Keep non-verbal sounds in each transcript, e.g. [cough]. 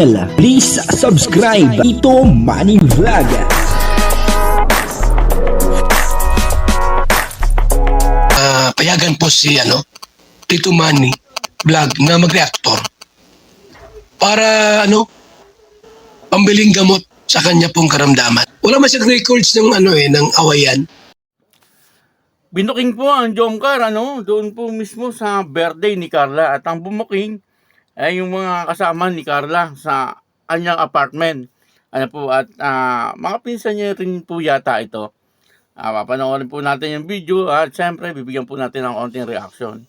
Please subscribe Ito Money Vlog. Ah, payagan po si ano, Tito Manny vlog na mag-reactor para ano, pambiling gamot sa kanya pong karamdaman. Wala man siyang records ng ano eh, ng awayan. Binuking po ang Jomcar, ano, doon po mismo sa birthday ni Carla. At ang bumuking ay yung mga kasama ni Carla sa kanyang apartment. Ano po, at ah, mga pinsan niya rin po yata ito. Ah, papanoorin po natin yung video at syempre bibigyan po natin ng konting reaction.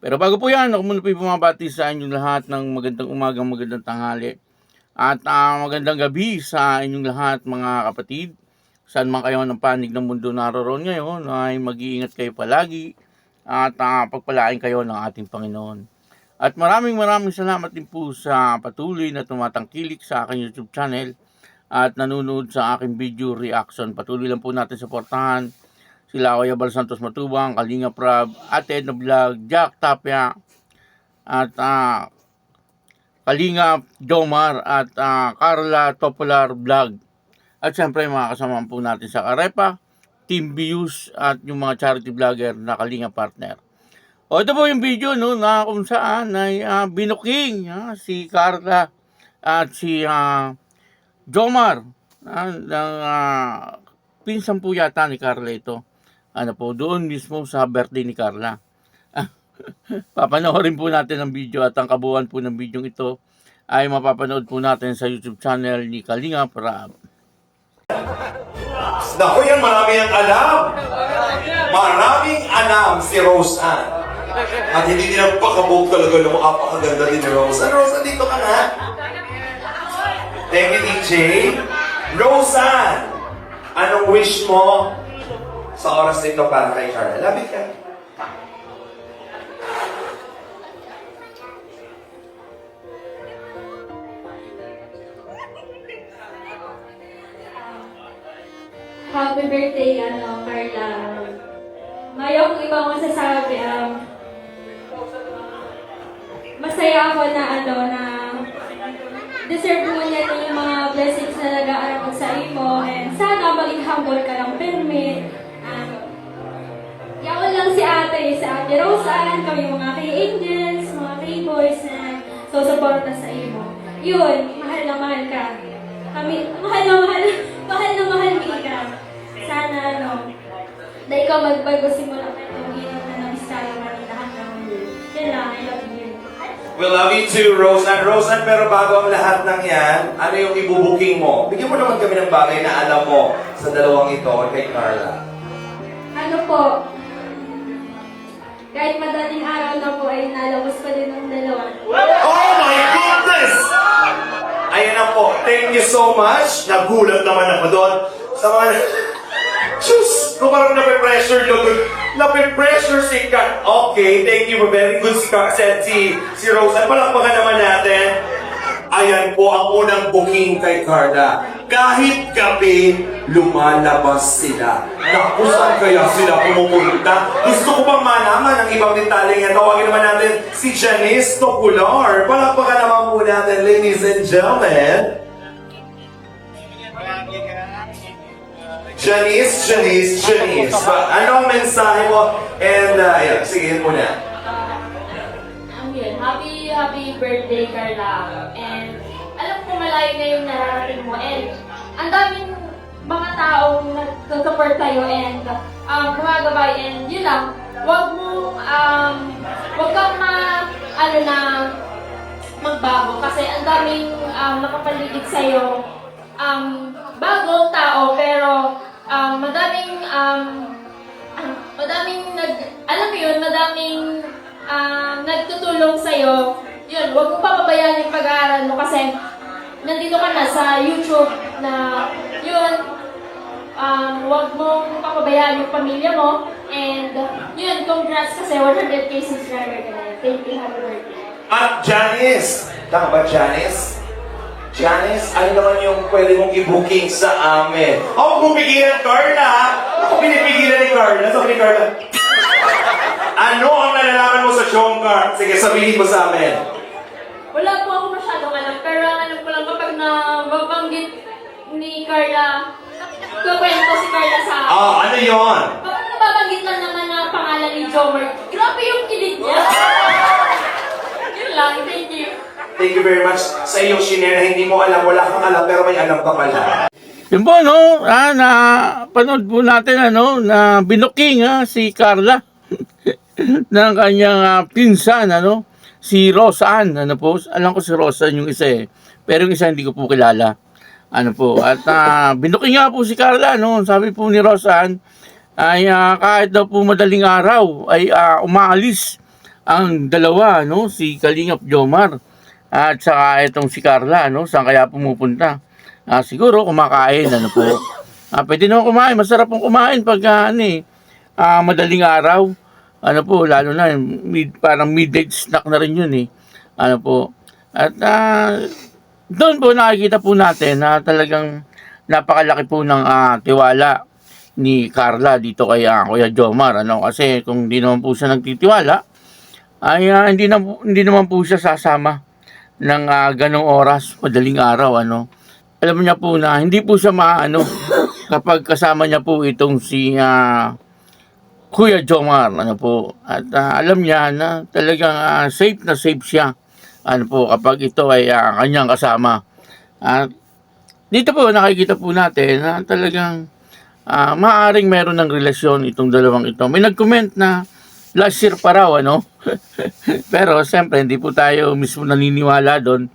Pero bago po yan, ako muna po bumabati sa inyong lahat ng magandang umagang magandang tanghali. At ah, magandang gabi sa inyong lahat mga kapatid saan man kayo ng panig ng mundo naroon ngayon ay mag-iingat kayo palagi at uh, pagpalain kayo ng ating Panginoon. At maraming maraming salamat din po sa patuloy na tumatangkilik sa aking YouTube channel at nanonood sa aking video reaction. Patuloy lang po natin suportahan sila Kuya Bal Santos Matubang, Kalinga Prab, Ate Edna Vlog, Jack Tapia, at ah, Kalinga Jomar at ah, Carla Topolar Vlog. At syempre mga kasama po natin sa Karepa, Team Views at yung mga charity vlogger na Kalinga Partner. O ito po yung video no, na kung saan ay ah, binuking ah, si Carla at si ah, Jomar ah, ng ah, pinsan po yata ni Carla ito. Ano po, doon mismo sa birthday ni Carla. [laughs] Papanoorin po natin ang video at ang kabuuan po ng video ito ay mapapanood po natin sa YouTube channel ni Kalinga Prab. Naku yan, marami ang alam. Maraming alam si Rose Ann. At hindi ang pakabog talaga ng apakaganda din ni Rose Ann. Rose Ann, dito ka na. Thank you, DJ. Rose Ann, anong wish mo sa oras na ito para kay Carla? Labit ka. Happy birthday, ano, Carla. Mayroong ibang masasabi, um, masaya ako na, ano, na deserve mo niya yung mga blessings na nag-aarapag sa imo and sana maging humble ka lang permit. Um, Yaon lang si ate, si ate Roseanne, kami mga kay Angels, mga kay boys na susuporta sa imo. Yun, mahal na mahal ka. Kami, mahal na mahal, [laughs] mahal na mahal ka. Sana ano, dahil ka magbago simula We love you too, Rose Ann. Rose Ann, pero bago ang lahat ng yan, ano yung ibubuking mo? Bigyan mo naman kami ng bagay na alam mo sa dalawang ito kay Carla. Ano po, kahit madaling araw na po ay nalabas pa din ng dalawa. Oh my goodness! Ayan na po. Thank you so much. Nagulat naman ako doon. Sa mga... [laughs] Diyos! Kung parang nape-pressure doon. Nape-pressure si Kat. Okay, thank you. Very good si si, si Rose. At palakpakan naman natin. Ayan po ang unang booking kay Carla. Kahit gabi, lumalabas sila. Naku, saan kaya sila pumupunta? Gusto ko pang malaman ang ibang detalye yan. Tawagin naman natin si Janice Tocular. Palakpakan naman po natin, ladies and gentlemen. Janice, Janice, Janice. Ba- Anong mensahe mo? And, uh, ayan, sige, muna. Ang yun, happy, happy birthday, Carla. And alam ko malayo na yung nararating mo. And ang daming mga taong nag-support sa'yo and um, gumagabay. And yun lang, wag mo, um, wag kang ma, ano na, magbago. Kasi ang daming um, nakapaligid sa'yo. Um, bagong tao, pero um, madaming um, ano, madaming nag, alam mo yun, madaming um, nagtutulong sa'yo. Yun, huwag mo papabayaan yung pag-aaral mo kasi nandito ka na sa YouTube na yun, um, huwag mong papabayaan yung pamilya mo. And yun, congrats kasi 100k subscriber ka na. Thank you, happy birthday. At Janice. Tama ba, Janice? Janice, ano naman yung pwede mong i-booking sa amin? Ako kung pigilan, Carla! Ako pinipigilan ni Carla. Sabi ni Carla, ano ang nalalaman mo sa Shongkar? Sige, sabihin mo sa amin. Wala po ako masyadong alam, pero ang alam ko nababanggit ni Carla, kukwento si Carla sa akin. Ah, ano yon? Kapag nababanggit lang naman ang pangalan ni Jomer, grabe yung kilig niya. [laughs] Yun lang, thank you. Thank you very much sa iyong shinare na hindi mo alam, wala kang alam, pero may alam ka pala. Yun po, no? Ah, na panood po natin, ano, na binuking ah, si Carla [laughs] ng kanyang ah, pinsan, ano, si Rosan, ano po. Alam ko si Rosan yung isa eh. Pero yung isa hindi ko po kilala. Ano po. At ah, binuking nga po si Carla, no? Sabi po ni Rosan, ay ah, kahit daw po madaling araw, ay ah, umaalis ang dalawa, no? Si Kalingap Jomar at saka itong si Carla, no? Saan kaya pumupunta? Ah, siguro kumakain, ano po. Ah, pwede naman kumain, masarap pong kumain pag ah, ano eh, ah, madaling araw. Ano po, lalo na mid, parang midday snack na rin yun eh. Ano po. At ah, doon po nakikita po natin na talagang napakalaki po ng ah, tiwala ni Carla dito kay ah, Kuya Jomar. Ano? Kasi kung di naman po siya nagtitiwala, ay ah, hindi, na, hindi naman po siya sasama ng ah, ganong oras, madaling araw. Ano? Alam niya po na hindi po siya maano [laughs] kapag kasama niya po itong si ah, Kuya Jomar. Ano po? At ah, alam niya na talagang ah, safe na safe siya ano po, kapag ito ay ah, kanyang kasama. At dito po nakikita po natin na talagang ah, maaaring meron ng relasyon itong dalawang ito. May nag-comment na last year pa raw, ano? [laughs] Pero siyempre, hindi po tayo mismo naniniwala doon.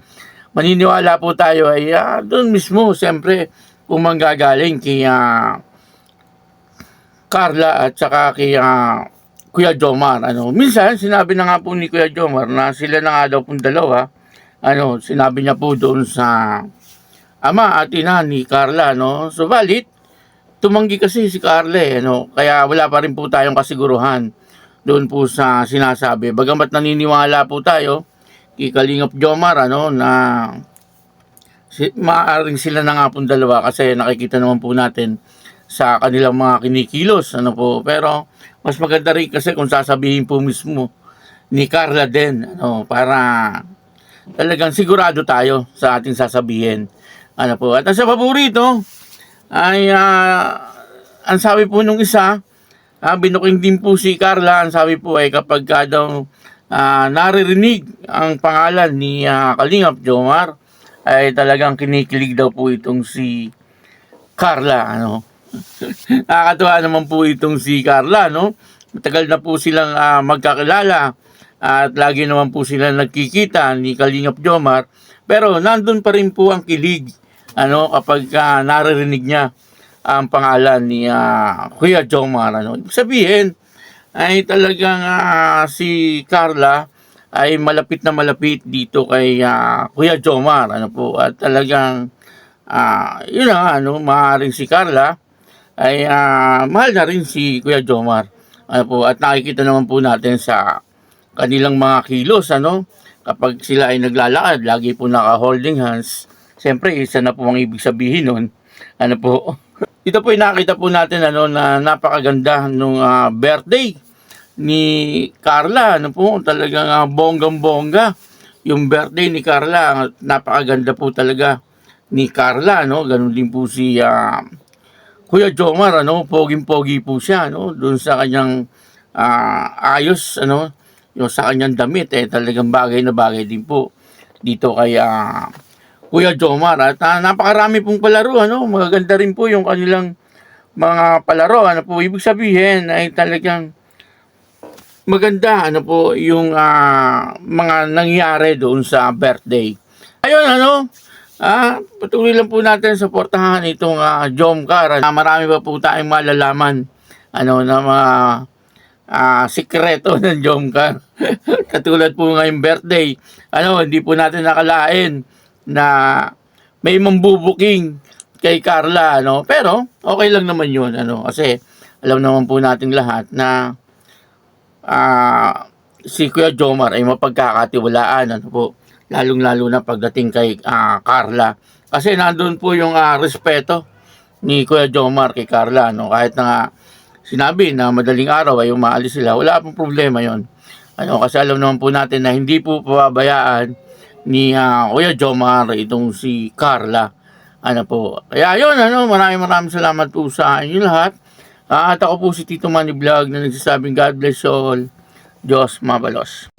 Maniniwala po tayo ay ah, doon mismo, siyempre, kung manggagaling kay ah, Carla at saka kay ah, Kuya Jomar. Ano, minsan sinabi na nga po ni Kuya Jomar na sila na nga daw pong dalawa. Ano, sinabi niya po doon sa ama at ina ni Carla, no. Subalit, tumanggi kasi si Carla, eh, ano, kaya wala pa rin po tayong kasiguruhan doon po sa sinasabi. Bagamat naniniwala po tayo kay Kalingap Jomar, ano, na si, maaaring sila na nga pong dalawa kasi nakikita naman po natin sa kanilang mga kinikilos, ano po. Pero, mas maganda rin kasi kung sasabihin po mismo ni Carla din, ano, para talagang sigurado tayo sa ating sasabihin. Ano po. At ang sa paborito, ay, ah, ang sabi po nung isa, ah, binuking din po si Carla, ang sabi po ay kapag ka daw ah, naririnig ang pangalan ni ah, Kalingap Jomar, ay talagang kinikilig daw po itong si Carla, ano. [laughs] Nakakatuwa naman po itong si Carla, no? Matagal na po silang ah, magkakilala at lagi naman po sila nagkikita ni Kalingap Jomar. Pero nandun pa rin po ang kilig, ano, kapag ah, naririnig niya ang pangalan ni ah, Kuya Jomar, ano. Ibig sabihin, ay talagang ah, si Carla ay malapit na malapit dito kay ah, Kuya Jomar, ano po. At talagang, ah, yun na nga, ano, maaaring si Carla, ay ah, mahal na rin si Kuya Jomar. Ano po, at nakikita naman po natin sa kanilang mga kilos, ano, kapag sila ay naglalakad, lagi po naka-holding hands. Siyempre, isa na po ang ibig sabihin nun. Ano po, ito po nakita po natin ano, na napakaganda nung ah, birthday ni Carla. Ano po, talagang ah, bonggang-bongga. Yung birthday ni Carla, napakaganda po talaga ni Carla, no? Ganun din po si ah, Kuya Jomar, ano, poging-pogi po siya, no, doon sa kanyang ah, ayos, ano, yung sa kanyang damit, eh, talagang bagay na bagay din po dito kay ah, Kuya Jomar. At ah, napakarami pong palaro, ano, magaganda rin po yung kanilang mga palaro, ano po, ibig sabihin ay talagang maganda, ano po, yung ah, mga nangyari doon sa birthday. Ayun, ano, Ah, patuloy lang po natin suportahan itong uh, Jomcar. Ah, marami pa po tayong malalaman ano na mga ah, sikreto ng Jomcar. [laughs] Katulad po ngayong birthday. Ano, hindi po natin nakalain na may mambubuking kay Carla, ano. Pero okay lang naman 'yun, ano, kasi alam naman po nating lahat na ah si Kuya Jomar ay mapagkakatiwalaan, ano po lalong-lalo na pagdating kay ah, Carla. Kasi nandun po yung ah, respeto ni Kuya Jomar kay Carla. No? Kahit na nga sinabi na madaling araw ay umaalis sila, wala pong problema yon. Ano, kasi alam naman po natin na hindi po pababayaan ni ah, Kuya Jomar itong si Carla. Ano po. Kaya yun, ano, maraming maraming salamat po sa inyo lahat. Ah, at ako po si Tito Manny Vlog na nagsasabing God bless all. Diyos mabalos.